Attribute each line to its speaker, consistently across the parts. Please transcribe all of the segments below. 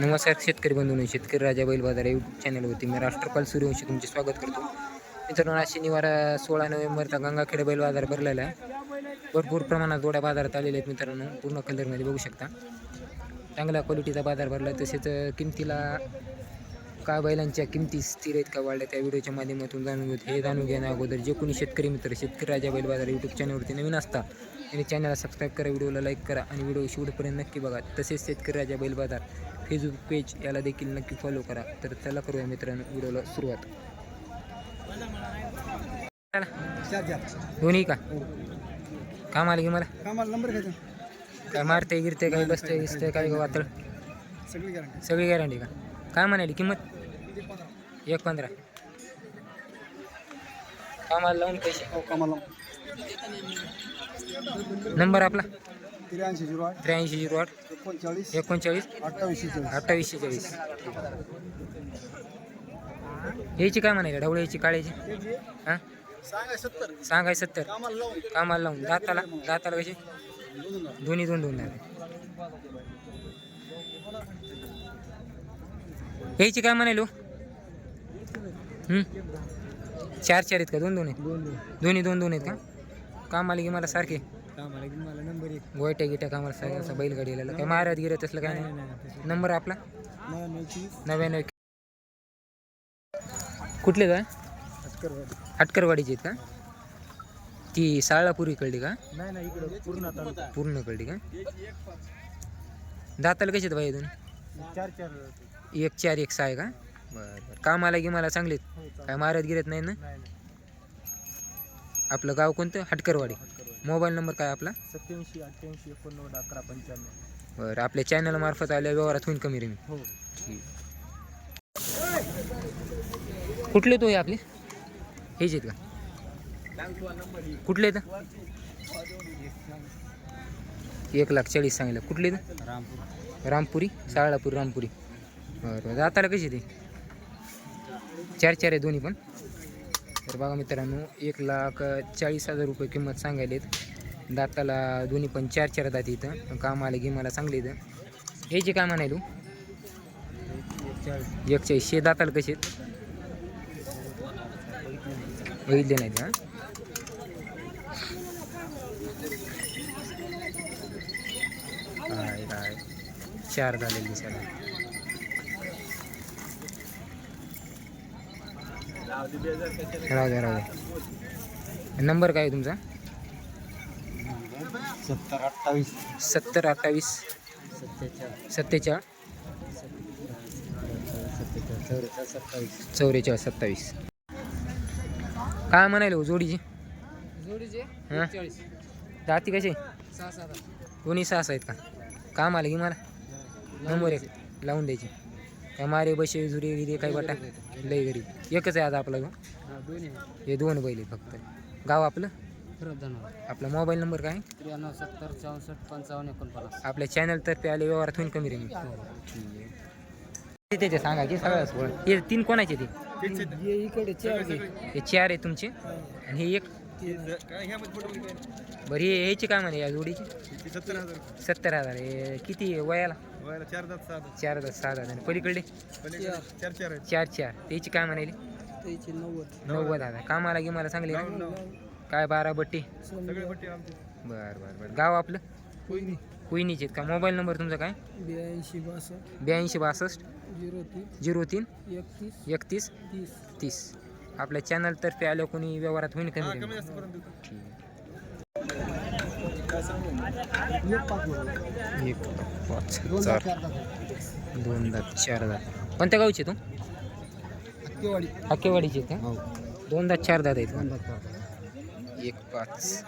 Speaker 1: नमस्कार शेतकरी बंधूंनो. शेतकरी राजा बैल बाजार यूट्यूब चॅनलवरती मी राष्ट्रपाल सूर्यवंशी तुमचे स्वागत करतो. मित्रांनो आज शनिवार सोळा नोव्हेंबरचा गंगाखेड बैल बाजार भरलेला आहे. भरपूर प्रमाणात जोड्या बाजारात आलेल्या आहेत मित्रांनो. पूर्ण कलरमध्ये बघू शकता. चांगल्या क्वालिटीचा बाजार भरला. तसेच किमतीला का बैलांच्या किमती स्थिर आहेत का वाढल्या त्या व्हिडिओच्या माध्यमातून जाणून घेत हे जाणून घेण्या अगोदर जे कोणी शेतकरी मित्र शेतकरी राजा बैल बाजार यूट्यूब चॅनलवरती नवीन असता त्यांनी चॅनलला सबस्क्राईब करा व्हिडिओला लाईक करा आणि व्हिडिओ शेवटपर्यंत नक्की बघा. तसेच शेतकरी राजा बैल बाजार फेसबुक पेज याला देखील नक्की फॉलो करा. तर त्याला करूया मित्रांनो व्हिडिओला सुरुवात. दोन्ही का? काम आले की मला
Speaker 2: कामाला नंबर
Speaker 1: काय मारते गिरते काय बसते गिसते काय वातळ?
Speaker 2: सगळी गॅरंटी
Speaker 1: सगळी गॅरंटी का? काय म्हणाली? किंमत? एक पंधरा. कामाला लावून पैसे?
Speaker 2: हो कामाला
Speaker 1: नंबर आपला?
Speaker 2: त्र्याऐंशी झिरो आठ.
Speaker 1: त्र्याऐंशी झिरो आठ.
Speaker 2: एकोणचाळीस.
Speaker 1: एकोणचाळीस.
Speaker 2: अठ्ठावीसशे चोवीस
Speaker 1: अठ्ठावीसशे चाळीस याची काय म्हणाली ढवळ्याची काळ्याची हां? सांगाय सत्तर.
Speaker 2: कामाला लावून.
Speaker 1: दाताला? दाताला कशी दोन्ही दोन दोन यायची काय म्हणालो हं? चार चार आहेत का? दोन दोन आहेत?
Speaker 2: दोन दोन.
Speaker 1: दोन्ही दोन दोन आहेत का? कामाला की मला सारखे?
Speaker 2: कामाला की मला नंबर एक
Speaker 1: गोयट्या गिट्या कामाला सारखे असं बैलगाडीला. काय मारत गिरत असलं काय नाही? नंबर आपला?
Speaker 2: नव्याण्णव चोवीस
Speaker 1: नव्याण्णव कुठले का?
Speaker 2: अटकर
Speaker 1: हटकरवाडीचे आहेत का? ती साळापुरी कळली का?
Speaker 2: नाही नाही इकडं पूर्ण तालुका.
Speaker 1: पूर्ण कळली का? दाताला कसे आहेत बाई दोन
Speaker 2: चार चार.
Speaker 1: एक चार एक सहा आहे का? बरं बरं. कामाला की मला चांगलेत
Speaker 2: हो चालेल.
Speaker 1: काय मारत गिरत नाही ना?
Speaker 2: नाही नाही.
Speaker 1: आपलं गाव कोणतं? हटकरवाडी. मोबाईल नंबर काय आपला?
Speaker 2: सत्याऐंशी अठ्ठ्याऐंशी एकोणनव्वद अकरा पंच्याण्णव.
Speaker 1: बरं आपल्या चॅनल मार्फत आल्या व्यवहारात होईल कमी रेमी.
Speaker 2: हो.
Speaker 1: कुठले तो हे आपले? हेच आहेत का? कुठले आहेत? एक लाख चाळीस सांगितलं. कुठले आहेत?
Speaker 2: रामपूर.
Speaker 1: रामपुरी? साळापूर रामपुरी. बरं बरं. दाताला कशी ते? चार चार आहे दोन्ही पण. तर बघा मित्रांनो एक लाख चाळीस हजार रुपये किंमत सांगायलेत. दाताला दोन्ही पण चार चार दात इथं. कामाला गिमाला चांगले इथं. याचे काय म्हणायलो हो? एक चाळीस शे दाताला कसे बघितले नाहीत का? काय काय चार झालेले दिसायला राहू द्या राहू द्या. नंबर काय आहे तुमचा?
Speaker 2: सत्तर अठ्ठावीस.
Speaker 1: सत्तर अठ्ठावीस.
Speaker 2: सत्तेचाळीस
Speaker 1: सत्तेचाळ. चौवेचाळीस सत्तावीस. काय म्हणाले हो जोडीची?
Speaker 2: जोडीचे
Speaker 1: हां?
Speaker 2: चाळीस
Speaker 1: दाती कसे
Speaker 2: सहा सात.
Speaker 1: दोन्ही सहा आहेत का? काम आलं की मला? नंबर एक लावून द्यायची. मारे बसे झुरे गिरे काय बटा. लय गरीब. एकच आहे आता आपला. हे दोन बैल फक्त. गाव आपलं? आपला मोबाईल नंबर काय?
Speaker 2: त्र्याण्णव सत्तर चौसष्ट पंचावन्न एकोणपन्नास.
Speaker 1: आपल्या चॅनलतर्फे आले व्यवहारात होईल कमी रेमी ते ते सांगा की सगळ्याच हे तीन कोणाचे ते?
Speaker 2: इकडे चार
Speaker 1: हे चार आहे तुमचे? आणि हे एक? बरं हे ह्याची काय म्हणे या जोडीची?
Speaker 2: सत्तर हजार.
Speaker 1: सत्तर हजार. हे किती वयाला?
Speaker 2: वयाला चार दात सहा
Speaker 1: चार हजार सहा हजार आणि पलीकडे
Speaker 2: चार चार आहेत.
Speaker 1: चार चार. त्याची काय म्हणाली?
Speaker 2: त्याची नव्वद.
Speaker 1: नव्वद हजार कामाला की मला चांगली ना काय बारा बट्टी?
Speaker 2: सगळे पट्टी आमचे.
Speaker 1: बरं बरं बरं. गाव आपलं?
Speaker 2: कोयनी
Speaker 1: कुईनीचे आहेत का? मोबाईल नंबर तुमचा काय?
Speaker 2: ब्याऐंशी बासष्ट.
Speaker 1: ब्याऐंशी बासष्ट.
Speaker 2: झिरो तीन.
Speaker 1: झिरो तीन.
Speaker 2: एकतीस.
Speaker 1: एकतीस.
Speaker 2: तीस.
Speaker 1: तीस. आपल्या चॅनलतर्फे आल्या कोणी व्यवहारात होईल कमी कमी ठीक. एक पाच चार. दोन दात चार दात. कोणत्या गावचे तू?
Speaker 2: हक्केवाडी
Speaker 1: हाकेवाडीचे आहेत
Speaker 2: हो.
Speaker 1: का दोन दात चार दात. आहेत एक पाच.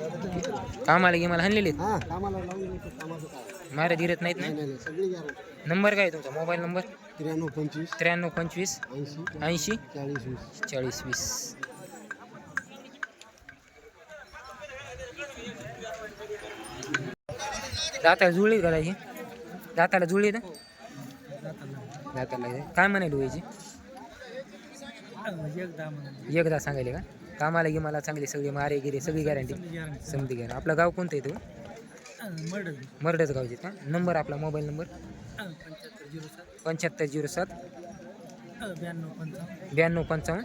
Speaker 1: कामाला गे मला हाणलेले
Speaker 2: हा कामाला लावून द्यायचं कामाचं काय?
Speaker 1: मारा धीरत नाहीत
Speaker 2: नाही
Speaker 1: ना?
Speaker 2: नाही सगळी गॅरंटी.
Speaker 1: नंबर काय आहे तुमचा? Mobile number?
Speaker 2: त्र्याण्णव पंचवीस.
Speaker 1: त्र्याण्णव पंचवीस.
Speaker 2: ऐंशी.
Speaker 1: ऐंशी.
Speaker 2: चाळीस वीस.
Speaker 1: चाळीस वीस. दाताला जुळली का त्याची दाताला जुळली ना? दाताला. काय म्हणाली व्हायची एकदा सांगायले का? कामाला की मला चांगली सगळी मारे गिरे सगळी गॅरंटी समधी घ्या आपलं गाव कोणतं आहे तो?
Speaker 3: मर्डर
Speaker 1: मरडच गावचे का? नंबर आपला मोबाईल नंबर?
Speaker 3: पंच्याहत्तर झिरो सात. ब्याण्णव पंचावन्न.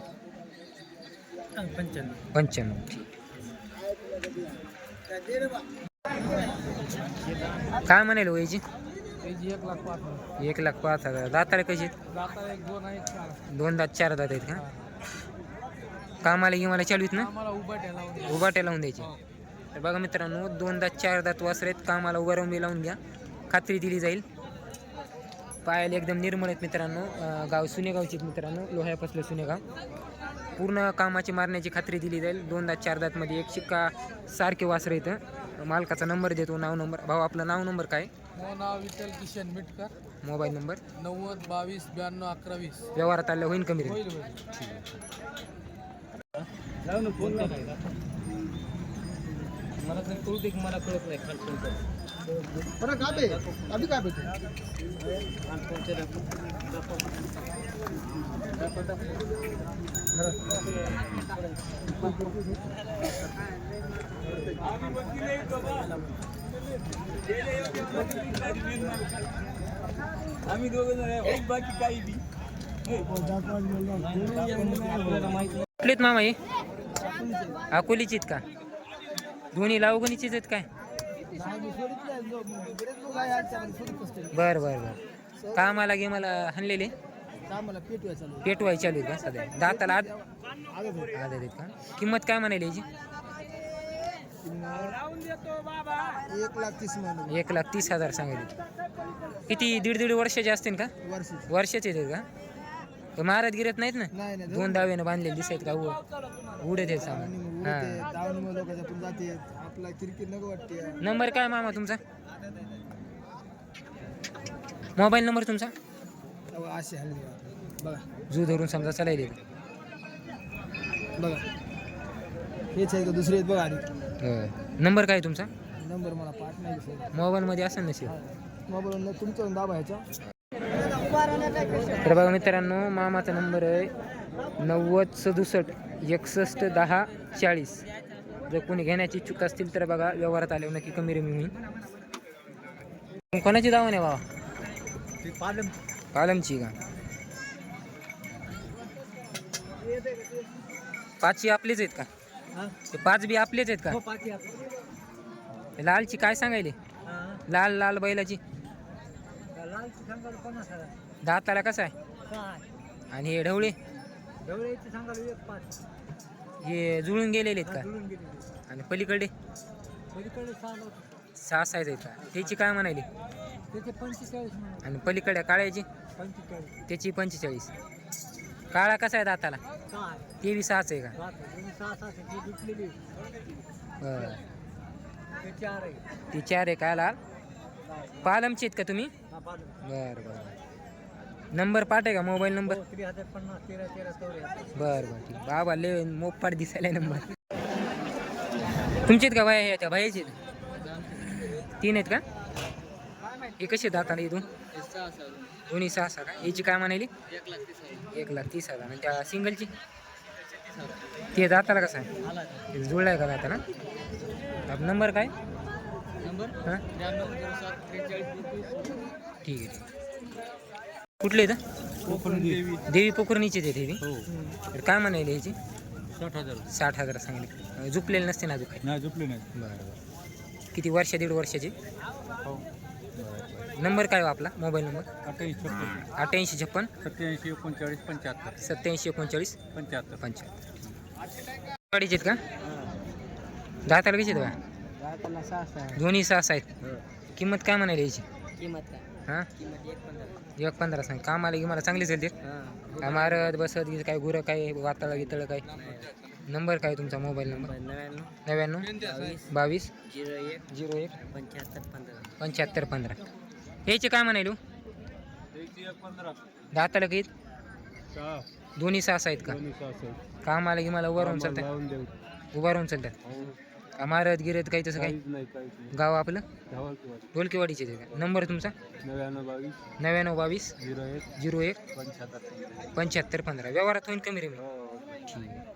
Speaker 1: पंचावन्न
Speaker 3: पंच्याण्णव.
Speaker 1: पंच्याण्णव ठीक काय म्हणाल वयाची
Speaker 3: एक लाख पाच हजार
Speaker 1: एक लाख पाच हजार. दाताला कशी
Speaker 3: दाता आहे
Speaker 1: दोन दात चार दात आहेत का? कामाला गिमाला चालू आहेत ना?
Speaker 3: आम्हाला उभा ठेला
Speaker 1: उभाट्या लावून द्यायचे. तर बघा मित्रांनो दोन दात चार दात वासर आहेत. कामाला उभा राहून बी लावून घ्या. खात्री दिली जाईल. पायाला एकदम निर्मळ आहेत मित्रांनो. अं, गाव सुनेगावचे आहेत मित्रांनो. लोह्यापासलं सुनेगाव पूर्ण कामाची मारण्याची खात्री दिली जाईल. दोन दात चार दातमध्ये एक शिक्का सारखे वासर इथं मालकाचा नंबर देतो. नाव नंबर. भाऊ आपलं नाव नंबर काय?
Speaker 3: नाव विठ्ठल किशन मिटकर.
Speaker 1: Mobile number.
Speaker 3: नव्वद बावीस ब्याण्णव अकरा वीस.
Speaker 1: व्यवहारात आलं होईल कमी रेट
Speaker 3: होईल होईल.
Speaker 1: मला तर कळू दे मला कळत नाही खाली फोन कर
Speaker 2: बरं का बे अभि काय भेटते
Speaker 3: आम्ही दोघं बाकी काही
Speaker 1: कुठलेत मामा हे अकोलीचीत का? दोन्ही लावगणीचीच आहेत काय? बर बर बर. कामाला गे मला हाणलेले? पेटवाय चालू आहेत का सध्या? दाताला आद आद आहेत का? किंमत काय म्हणाली याची?
Speaker 2: एक लाख तीस
Speaker 1: एक लाख तीस हजार सांगितली. किती दीड दीड वर्षाचे असतील का?
Speaker 2: वर्षाची
Speaker 1: आहेत का? महाराज गिरत नाहीत ना?
Speaker 2: नाही नाही
Speaker 1: दोन दाव्यानं बांधलेले दिसायत का? उ- उडत आहेत सामान. हां.
Speaker 2: दावणी लोकांच्या पण जाते. आपला किरकिर नको वाटते.
Speaker 1: नंबर काय मामा तुमचा? मोबाईल नंबर तुमचा?
Speaker 2: असे हल्ली. बघा.
Speaker 1: जू धरून समजा चालायले.
Speaker 2: बघा. हेच आहे का दुसरे आहेत बघा आधी.
Speaker 1: नंबर काय तुमचा?
Speaker 2: नंबर मला पाठ नाही
Speaker 1: मोबाईलमध्ये असेल नसेल
Speaker 2: मोबाईल तुमचा दाबा ह्याच्या
Speaker 1: तर बघा मित्रांनो मामाचा नंबर आहे नव्वद सदुसष्ट एकसष्ट दहा चाळीस. जर कोणी घेण्याची इच्छुक असतील तर बघा व्यवहारात आले नक्की कमी रमी होईल कोणाची दावा नाही बाबा पालमची का? पाचही आपलेच आहेत का? ते पाच बी आपलेच आहेत का? ते लालची काय सांगायले? लाल लाल बैलाची. दाताला कसं आहे आणि हे ढवळे हे जुळून गेलेले आहेत का आणि पलीकडे सहा साईज आहेत का त्याची काय म्हणाली
Speaker 3: त्याचे पंचेचाळीस म्हणून
Speaker 1: आणि पलीकडे काळ्याची
Speaker 3: पंचेचाळीस
Speaker 1: त्याची पंचेचाळीस काळा कसा आहे दाताला
Speaker 3: सहा
Speaker 1: ते बी सहाच आहे का
Speaker 3: सहा सहा ती दुखलेली
Speaker 1: बरं
Speaker 3: ते चार आहे
Speaker 1: ते चार आहे का लाल पालमचे आहेत का तुम्ही?
Speaker 3: हा
Speaker 1: बरं बरं. नंबर पाठ आहे का? Mobile number?
Speaker 3: चौऱ्याहत्तर.
Speaker 1: बरं बरं. ठीक. बाबा ले मोपाट दिसायला नंबर. तुमचे आहेत का भाई त्या भाईचे तीन आहेत का? हे कसे दाताला इथून दोन्ही सहा सहा का? याची काय म्हणाली?
Speaker 3: एक लाख तीस
Speaker 1: हजार. आणि त्या सिंगलची ते दाताला कसं आहे? जुळलं आहे का दाताला? नंबर काय?
Speaker 3: नंबर?
Speaker 1: हां? ठीक आहे. कुठले
Speaker 3: कोकण देवी
Speaker 1: पोखरणीचे ते देवी.
Speaker 3: हो.
Speaker 1: तर काय म्हणाले याची
Speaker 3: साठ हजार.
Speaker 1: साठ हजार सांगले. झुपलेले नसते ना अजून काही?
Speaker 3: नाही झोपले नाही
Speaker 1: बरं बरं. किती वर्ष दीड वर्षाचे?
Speaker 3: हो.
Speaker 1: नंबर काय हो आपला? Mobile number?
Speaker 3: अठ्ठावीस छप्पन.
Speaker 1: अठ्ठ्याऐंशी छप्पन?
Speaker 3: सत्याऐंशी एकोणचाळीस पंच्याहत्तर.
Speaker 1: सत्याऐंशी एकोणचाळीस?
Speaker 3: पंच्याहत्तर.
Speaker 1: पंच्याहत्तर. गाडीचे आहेत का? कशी आहेत का
Speaker 3: सहा सहा
Speaker 1: दोन्ही सहा आहेत. किंमत काय म्हणाली याची?
Speaker 3: किंमत काय?
Speaker 1: हां?
Speaker 3: किंमत एक पंधरा.
Speaker 1: एक पंधरा सांग. कामाला की मला चांगली चालते
Speaker 3: हां.
Speaker 1: काय मारत बसत काय गुरं काय वाताळा गितळ काय? नंबर काय तुमचा मोबाईल नंबर?
Speaker 3: नव्याण्णव.
Speaker 1: नव्याण्णव.
Speaker 3: बावीस.
Speaker 1: बावीस.
Speaker 3: झिरो एक.
Speaker 1: झिरो एक.
Speaker 3: पंच्याहत्तर पंधरा.
Speaker 1: पंच्याहत्तर पंधरा. याचे काय म्हणायलो
Speaker 3: पंधरा.
Speaker 1: दाताला
Speaker 3: सहा.
Speaker 1: दोन्ही सहा आहेत का?
Speaker 3: सहा
Speaker 1: कामाला की मला उभा राहून चालतात उभा राहून चालतात का मारत गिरत काही तसं काही?
Speaker 3: काहीच नाही काहीच नाही.
Speaker 1: गाव आपलं?
Speaker 3: धावा किंवा
Speaker 1: ढोलकेवाडीचे ते का? नंबर तुमचा?
Speaker 3: नव्याण्णव बावीस.
Speaker 1: नव्याण्णव बावीस.
Speaker 3: झिरो एक.
Speaker 1: झिरो एक.
Speaker 3: पंच्याहत्तर
Speaker 1: पंच्याहत्तर पंधरा. व्यवहारात होईल कमी रे
Speaker 3: हो.
Speaker 1: ठीक. आहे